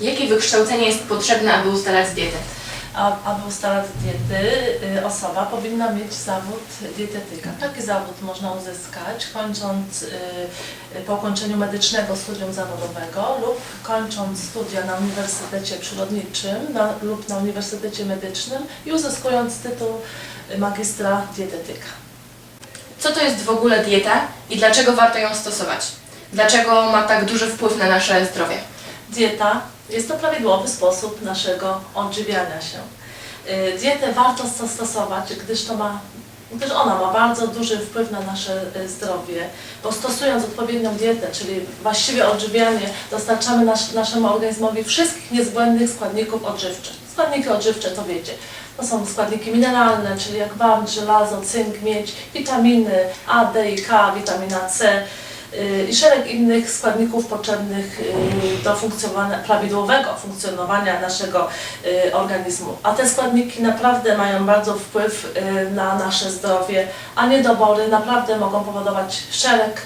Jakie wykształcenie jest potrzebne, aby ustalać dietę? A, aby ustalać diety, y, osoba powinna mieć zawód dietetyka. Taki zawód można uzyskać kończąc y, po ukończeniu medycznego studium zawodowego lub kończąc studia na Uniwersytecie Przyrodniczym na, lub na Uniwersytecie Medycznym i uzyskując tytuł magistra dietetyka. Co to jest w ogóle dieta i dlaczego warto ją stosować? Dlaczego ma tak duży wpływ na nasze zdrowie? Dieta jest to prawidłowy sposób naszego odżywiania się. Y, Dietę warto sto- stosować, gdyż to ma gdyż ona ma bardzo duży wpływ na nasze y, zdrowie, bo stosując odpowiednią dietę, czyli właściwe odżywianie, dostarczamy nasz, naszemu organizmowi wszystkich niezbędnych składników odżywczych. Składniki odżywcze to wiecie, to są składniki mineralne, czyli jak wapń, żelazo, cynk, miedź, witaminy A, D i K, witamina C, i szereg innych składników potrzebnych y, do funkcjonowania, prawidłowego funkcjonowania naszego y, organizmu. A te składniki naprawdę mają bardzo wpływ y, na nasze zdrowie, a niedobory naprawdę mogą powodować szereg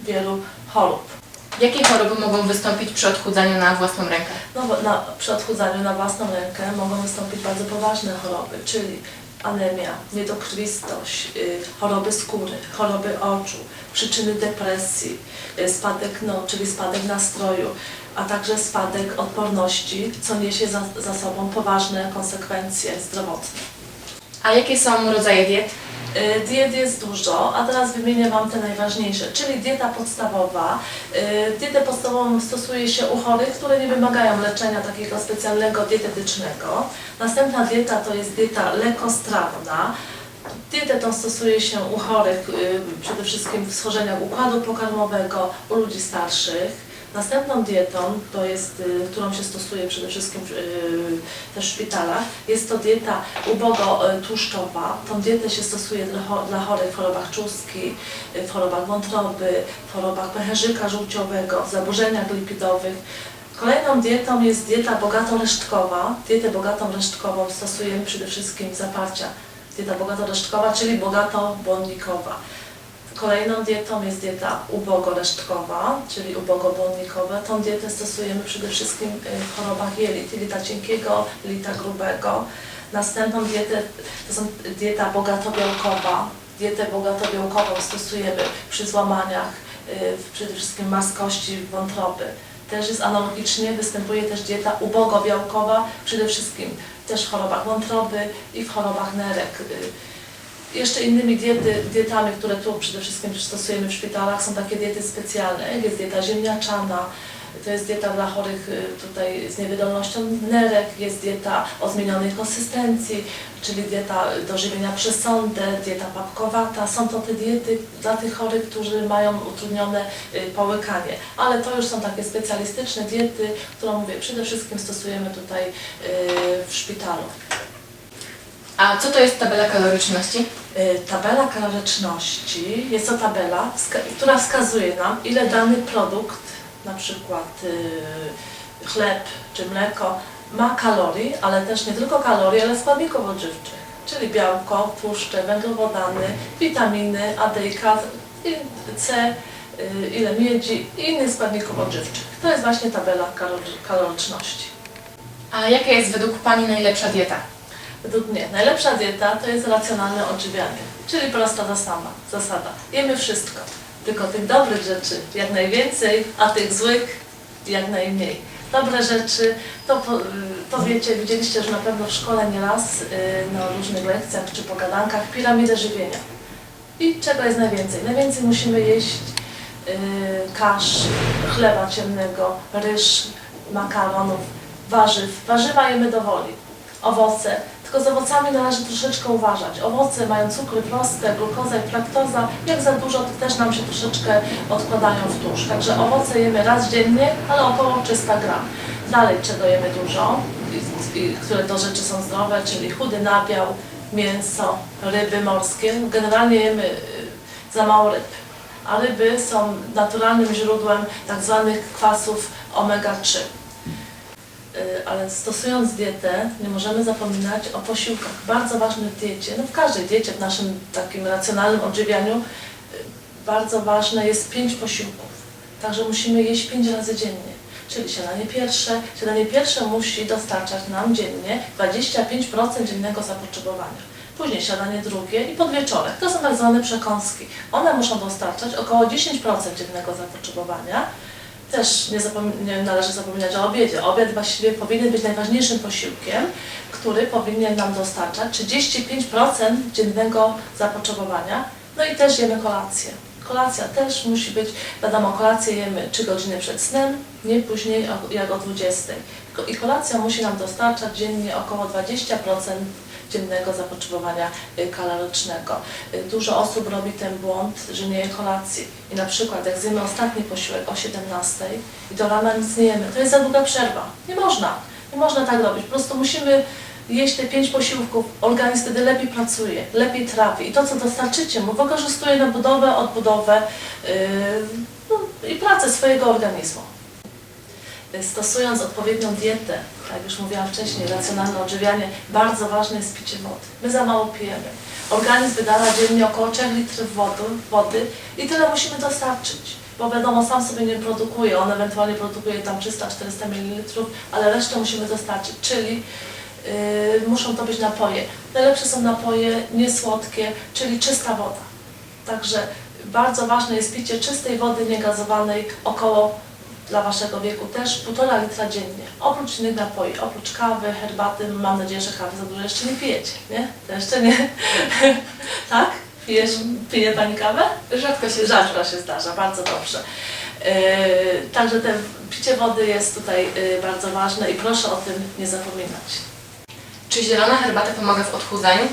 wielu chorób. Jakie choroby mogą wystąpić przy odchudzaniu na własną rękę? No, na, przy odchudzaniu na własną rękę mogą wystąpić bardzo poważne choroby, czyli anemia, niedokrwistość, y, choroby skóry, choroby oczu, przyczyny depresji, y, spadek, no, czyli spadek nastroju, a także spadek odporności, co niesie za, za sobą poważne konsekwencje zdrowotne. A jakie są rodzaje diet? Y, Diet jest dużo, a teraz wymienię Wam te najważniejsze, czyli dieta podstawowa. Y, Dietę podstawową stosuje się u chorych, które nie wymagają leczenia takiego specjalnego dietetycznego. Następna dieta to jest dieta lekostrawna. Dietę tą stosuje się u chorych y, przede wszystkim w schorzeniach układu pokarmowego, u ludzi starszych. Następną dietą, to jest, y, którą się stosuje przede wszystkim y, też w szpitalach, jest to dieta ubogo-tłuszczowa. Tą dietę się stosuje dla, cho- dla chorych w chorobach czustki, y, w chorobach wątroby, w chorobach pęcherzyka żółciowego, w zaburzeniach lipidowych. Kolejną dietą jest dieta bogato-resztkowa. Dietę bogatą-resztkową stosujemy przede wszystkim w zaparcia. Dieta bogato-resztkowa, czyli bogato-błonnikowa. Kolejną dietą jest dieta ubogo-resztkowa, czyli ubogo-błonnikowa. Tą dietę stosujemy przede wszystkim y, w chorobach jelit, jelita cienkiego, jelita grubego. Następną dietę to są dieta bogato-białkowa. Dietę bogato-białkową stosujemy przy złamaniach, y, przede wszystkim maskości wątroby. Też jest analogicznie, występuje też dieta ubogo-białkowa, przede wszystkim też w chorobach wątroby i w chorobach nerek. Jeszcze innymi diety, dietami, które tu przede wszystkim stosujemy w szpitalach, są takie diety specjalne. Jest dieta ziemniaczana, to jest dieta dla chorych y, tutaj z niewydolnością nerek, jest dieta o zmienionej konsystencji, czyli dieta do żywienia przez sondę, dieta papkowata. Są to te diety dla tych chorych, którzy mają utrudnione y, połykanie. Ale to już są takie specjalistyczne diety, którą mówię, przede wszystkim stosujemy tutaj y, w szpitalu. A co to jest tabela kaloryczności? Y, Tabela kaloryczności jest to tabela, która wskazuje nam, ile dany produkt, na przykład y, chleb czy mleko, ma kalorii, ale też nie tylko kalorii, ale składników odżywczych, czyli białko, tłuszcze, węglowodany, witaminy A, i K, C, y, ile miedzi i innych składników odżywczych. To jest właśnie tabela kalor- kaloryczności. A jaka jest według Pani najlepsza dieta? Według mnie najlepsza dieta to jest racjonalne odżywianie, czyli prosta zasada. zasada. Jemy wszystko, tylko tych dobrych rzeczy jak najwięcej, a tych złych jak najmniej. Dobre rzeczy, to, po- to wiecie, widzieliście już na pewno w szkole nieraz y, na różnych lekcjach czy pogadankach piramidę żywienia. I czego jest najwięcej? Najwięcej musimy jeść y, kasz, chleba ciemnego, ryż, makaronów, warzyw. Warzywa jemy do woli. Owoce, tylko z owocami należy troszeczkę uważać. Owoce mają cukry proste, glukoza i laktoza. Jak za dużo, to też nam się troszeczkę odkładają w tłuszcz. Także owoce jemy raz dziennie, ale około 300 gram. Dalej, czego jemy dużo, które to rzeczy są zdrowe, czyli chudy nabiał, mięso, ryby morskie. Generalnie jemy y, za mało ryb, a ryby są naturalnym źródłem tak zwanych kwasów omega-3. Y, ale stosując dietę, nie możemy zapominać o posiłkach. Bardzo ważne w diecie, no w każdej diecie, w naszym takim racjonalnym odżywianiu, y, bardzo ważne jest pięć posiłków. Także musimy jeść pięć razy dziennie. Czyli śniadanie pierwsze. Śniadanie pierwsze musi dostarczać nam dziennie 25% dziennego zapotrzebowania. Później śniadanie drugie i podwieczorek. To są tak zwane przekąski. One muszą dostarczać około 10% dziennego zapotrzebowania. Też nie, nie należy zapominać o obiedzie. Obiad właściwie powinien być najważniejszym posiłkiem, który powinien nam dostarczać 35% dziennego zapotrzebowania. No i też jemy kolację. Kolacja też musi być, wiadomo, kolację jemy 3 godziny przed snem, nie później jak o 20. Ko- I kolacja musi nam dostarczać dziennie około 20% dziennego zapotrzebowania y, kalorycznego. Y, Dużo osób robi ten błąd, że nie je kolacji. I na przykład jak zjemy ostatni posiłek o 17 i do rana nic nie jemy, to jest za długa przerwa. Nie można. Nie można tak robić. Po prostu musimy jeść te pięć posiłków, organizm wtedy lepiej pracuje, lepiej trawi i to, co dostarczycie mu, wykorzystuje na budowę, odbudowę yy, no, i pracę swojego organizmu. Yy, Stosując odpowiednią dietę, tak jak już mówiłam wcześniej, racjonalne odżywianie, bardzo ważne jest picie wody. My za mało pijemy. Organizm wydala dziennie około 3 litrów wody, wody i tyle musimy dostarczyć. Bo wiadomo, sam sobie nie produkuje, on ewentualnie produkuje tam 300-400 ml, ale resztę musimy dostarczyć, czyli Yy, muszą to być napoje. Najlepsze są napoje niesłodkie, czyli czysta woda. Także bardzo ważne jest picie czystej wody niegazowanej, około dla Waszego wieku też 1,5 litra dziennie. Oprócz innych napoi, oprócz kawy, herbaty, mam nadzieję, że kawy za dużo jeszcze nie pijecie, nie? To jeszcze nie. tak? Pijesz, pije Pani kawę? Rzadko się zdarza. Rzadko się zdarza, bardzo dobrze. Yy, także te picie wody jest tutaj yy, bardzo ważne i proszę o tym nie zapominać. Czy zielona herbata pomaga w odchudzaniu?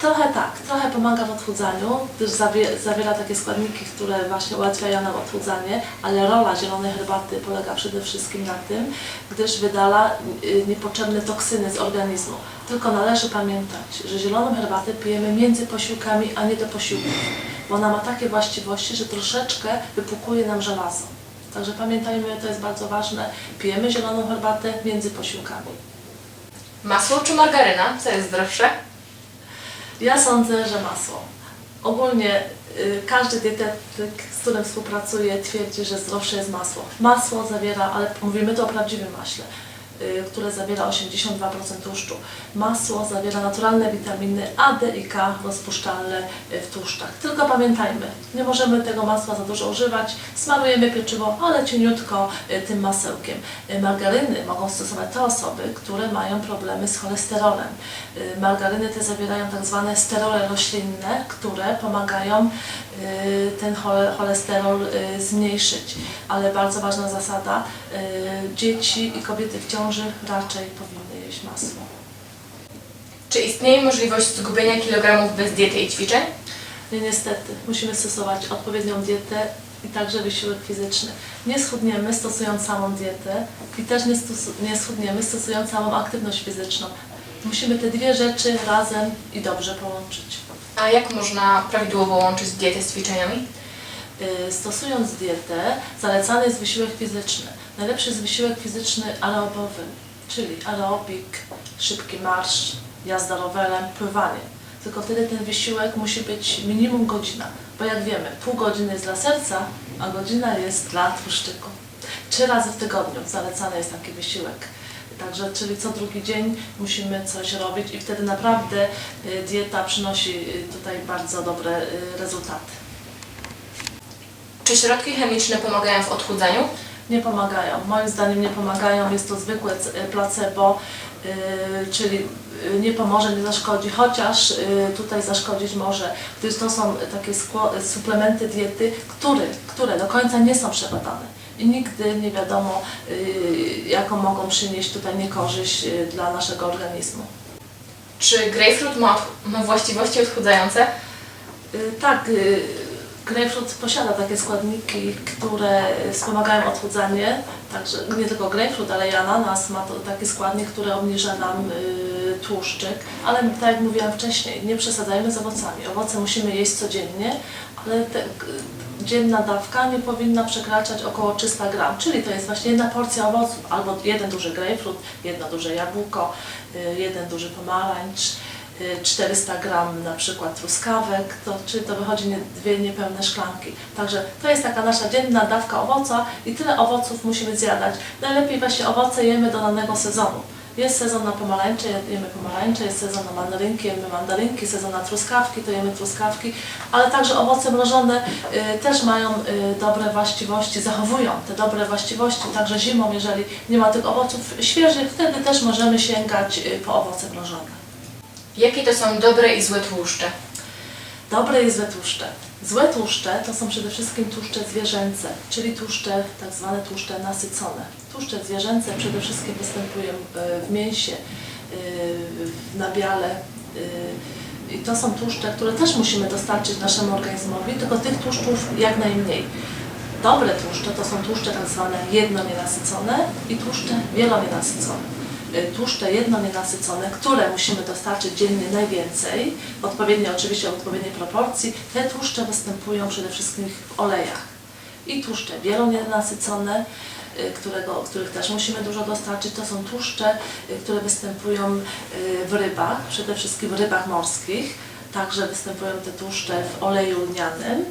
Trochę tak, trochę pomaga w odchudzaniu, gdyż zawie, zawiera takie składniki, które właśnie ułatwiają nam odchudzanie, ale rola zielonej herbaty polega przede wszystkim na tym, gdyż wydala y, niepotrzebne toksyny z organizmu. Tylko należy pamiętać, że zieloną herbatę pijemy między posiłkami, a nie do posiłków, bo ona ma takie właściwości, że troszeczkę wypłukuje nam żelazo. Także pamiętajmy, to jest bardzo ważne, pijemy zieloną herbatę między posiłkami. Masło czy margaryna? Co jest zdrowsze? Ja sądzę, że masło. Ogólnie y, każdy dietetyk, z którym współpracuję, twierdzi, że zdrowsze jest masło. Masło zawiera, ale mówimy tu o prawdziwym maśle, które zawiera 82% tłuszczu. Masło zawiera naturalne witaminy A, D i K rozpuszczalne y, w tłuszczach. Tylko pamiętajmy, nie możemy tego masła za dużo używać. Smarujemy pieczywo, ale cieniutko y, tym masełkiem. Y, Margaryny mogą stosować te osoby, które mają problemy z cholesterolem. Y, Margaryny te zawierają tak zwane sterole roślinne, które pomagają y, ten chole- cholesterol y, zmniejszyć. Ale bardzo ważna zasada, y, dzieci i kobiety w ciąży raczej powinny jeść masło. Czy istnieje możliwość zgubienia kilogramów bez diety i ćwiczeń? Nie, niestety, musimy stosować odpowiednią dietę i także wysiłek fizyczny. Nie schudniemy stosując samą dietę i też nie, nie schudniemy stosując samą aktywność fizyczną. Musimy te dwie rzeczy razem i dobrze połączyć. A jak można prawidłowo łączyć dietę z ćwiczeniami? Y, Stosując dietę, zalecany jest wysiłek fizyczny. Najlepszy jest wysiłek fizyczny aerobowy, czyli aerobik, szybki marsz, jazda rowerem, pływanie. Tylko wtedy ten wysiłek musi być minimum godzina, bo jak wiemy, pół godziny jest dla serca, a godzina jest dla tłuszczyku. Trzy razy w tygodniu zalecany jest taki wysiłek. Także, czyli co drugi dzień musimy coś robić i wtedy naprawdę y, dieta przynosi y, tutaj bardzo dobre y, rezultaty. Czy środki chemiczne pomagają w odchudzaniu? Nie pomagają. Moim zdaniem nie pomagają. Jest to zwykłe placebo, czyli nie pomoże, nie zaszkodzi, chociaż tutaj zaszkodzić może, gdyż to są takie suplementy diety, które, które do końca nie są przebadane. I nigdy nie wiadomo, yy, jaką mogą przynieść tutaj niekorzyść yy, dla naszego organizmu. Czy grejpfrut ma, ma właściwości odchudzające? Y, Tak, y, grejpfrut posiada takie składniki, które y, wspomagają odchudzanie. Także nie tylko grejpfrut, ale i ananas ma to taki składnik, który obniża nam y, tłuszczyk. Ale tak jak mówiłam wcześniej, nie przesadzajmy z owocami. Owoce musimy jeść codziennie, ale te, y, dzienna dawka nie powinna przekraczać około 300 gram, czyli to jest właśnie jedna porcja owoców, albo jeden duży grejpfrut, jedno duże jabłko, y, jeden duży pomarańcz, y, 400 gram na przykład truskawek, to, czyli to wychodzi dwie niepełne szklanki. Także to jest taka nasza dzienna dawka owoca i tyle owoców musimy zjadać. Najlepiej właśnie owoce jemy do danego sezonu. Jest sezon na pomarańcze, jemy pomarańcze, jest sezon na mandarynki, jemy mandarynki, sezon na truskawki, to jemy truskawki, ale także owoce mrożone y, też mają y, dobre właściwości, zachowują te dobre właściwości, także zimą, jeżeli nie ma tych owoców świeżych, wtedy też możemy sięgać y, po owoce mrożone. Jakie to są dobre i złe tłuszcze? Dobre i złe tłuszcze. Złe tłuszcze to są przede wszystkim tłuszcze zwierzęce, czyli tłuszcze, tak zwane tłuszcze nasycone. Tłuszcze zwierzęce przede wszystkim występują e, w mięsie, e, w nabiale. e, I to są tłuszcze, które też musimy dostarczyć naszemu organizmowi, tylko tych tłuszczów jak najmniej. Dobre tłuszcze to są tłuszcze tak zwane jednonienasycone i tłuszcze wielonienasycone tłuszcze jednonienasycone, które musimy dostarczyć dziennie najwięcej, odpowiednio oczywiście w odpowiedniej proporcji, te tłuszcze występują przede wszystkim w olejach. I tłuszcze wielonienasycone, którego, których też musimy dużo dostarczyć, to są tłuszcze, y, które występują y, w rybach, przede wszystkim w rybach morskich, także występują te tłuszcze w oleju lnianym,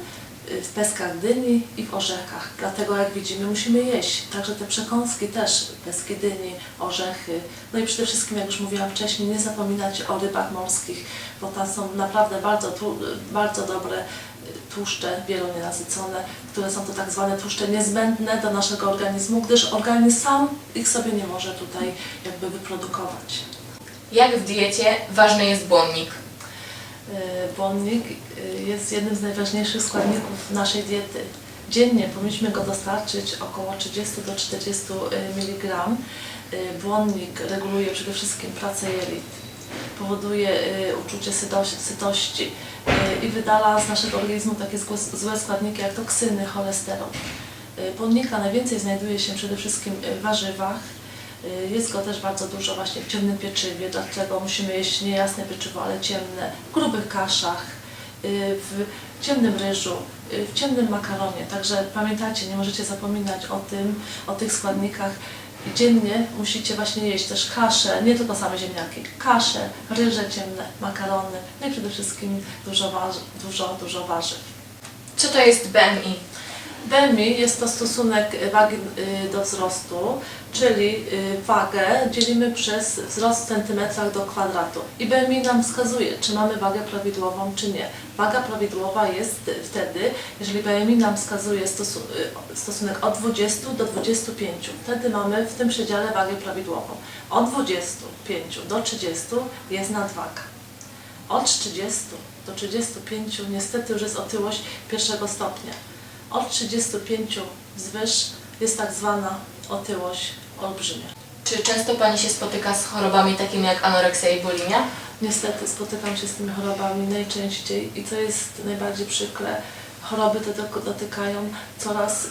y, w peskach dyni i w orzechach. Dlatego jak widzimy musimy jeść. Także te przekąski też, peski dyni, orzechy. No i przede wszystkim, jak już mówiłam wcześniej, nie zapominać o rybach morskich, bo tam są naprawdę bardzo, bardzo dobre y, tłuszcze wielonienasycone, które są to tak zwane tłuszcze niezbędne do naszego organizmu, gdyż organizm sam ich sobie nie może tutaj jakby wyprodukować. Jak w diecie ważny jest błonnik? Y, Błonnik y, jest jednym z najważniejszych składników naszej diety. Dziennie powinniśmy go dostarczyć około 30 do 40 mg. Y, Błonnik reguluje przede wszystkim pracę jelit, powoduje y, uczucie sytości, y, i wydala z naszego organizmu takie złe, składniki jak toksyny, cholesterol. Y, Błonnika najwięcej znajduje się przede wszystkim w warzywach, Jest go też bardzo dużo właśnie w ciemnym pieczywie, dlatego musimy jeść nie jasne pieczywo, ale ciemne, w grubych kaszach, w ciemnym ryżu, w ciemnym makaronie. Także pamiętajcie, nie możecie zapominać o tym, o tych składnikach. I Dziennie musicie właśnie jeść też kasze, nie tylko same ziemniaki, kasze, ryże ciemne, makarony, no i przede wszystkim dużo, dużo, dużo warzyw. Co to jest BMI? BMI jest to stosunek wagi y, do wzrostu, czyli y, wagę dzielimy przez wzrost w centymetrach do kwadratu. I BMI nam wskazuje, czy mamy wagę prawidłową, czy nie. Waga prawidłowa jest wtedy, jeżeli BMI nam wskazuje y, stosunek od 20 do 25. Wtedy mamy w tym przedziale wagę prawidłową. Od 25 do 30 jest nadwaga. Od 30 do 35 niestety już jest otyłość pierwszego stopnia. Od 35 wzwyż jest tak zwana otyłość olbrzymia. Czy często Pani się spotyka z chorobami takimi jak anoreksja i bulimia? Niestety spotykam się z tymi chorobami najczęściej i co jest najbardziej przykre, choroby te dotykają coraz y,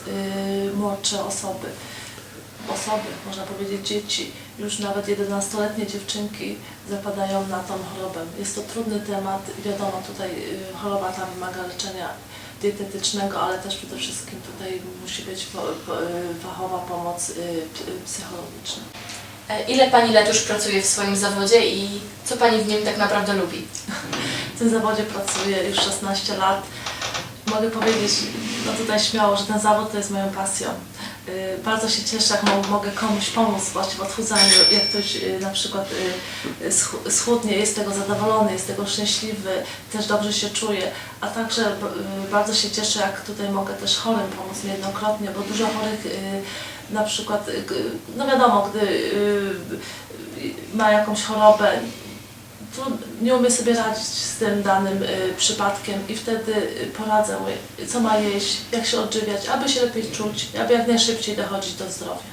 młodsze osoby. Osoby, można powiedzieć dzieci, już nawet 11-letnie dziewczynki zapadają na tą chorobę. Jest to trudny temat, wiadomo tutaj y, choroba ta wymaga leczenia dietetycznego, ale też przede wszystkim tutaj musi być fachowa pomoc y, y, psychologiczna. E, Ile Pani lat już pracuje w swoim zawodzie i co Pani w nim tak naprawdę lubi? W tym zawodzie pracuję już 16 lat. Mogę powiedzieć no tutaj śmiało, że ten zawód to jest moją pasją. Yy, Bardzo się cieszę, jak mo- mogę komuś pomóc właśnie w odchudzaniu, jak ktoś yy, na przykład schu- schudnie, jest tego zadowolony, jest tego szczęśliwy, też dobrze się czuje, a także bardzo się cieszę, jak tutaj mogę też chorym pomóc niejednokrotnie, bo dużo chorych na przykład, no wiadomo, gdy ma jakąś chorobę, trud- nie umie sobie radzić z tym danym y, przypadkiem i wtedy y, poradzę co ma jeść, jak się odżywiać, aby się lepiej czuć, aby jak najszybciej dochodzić do zdrowia.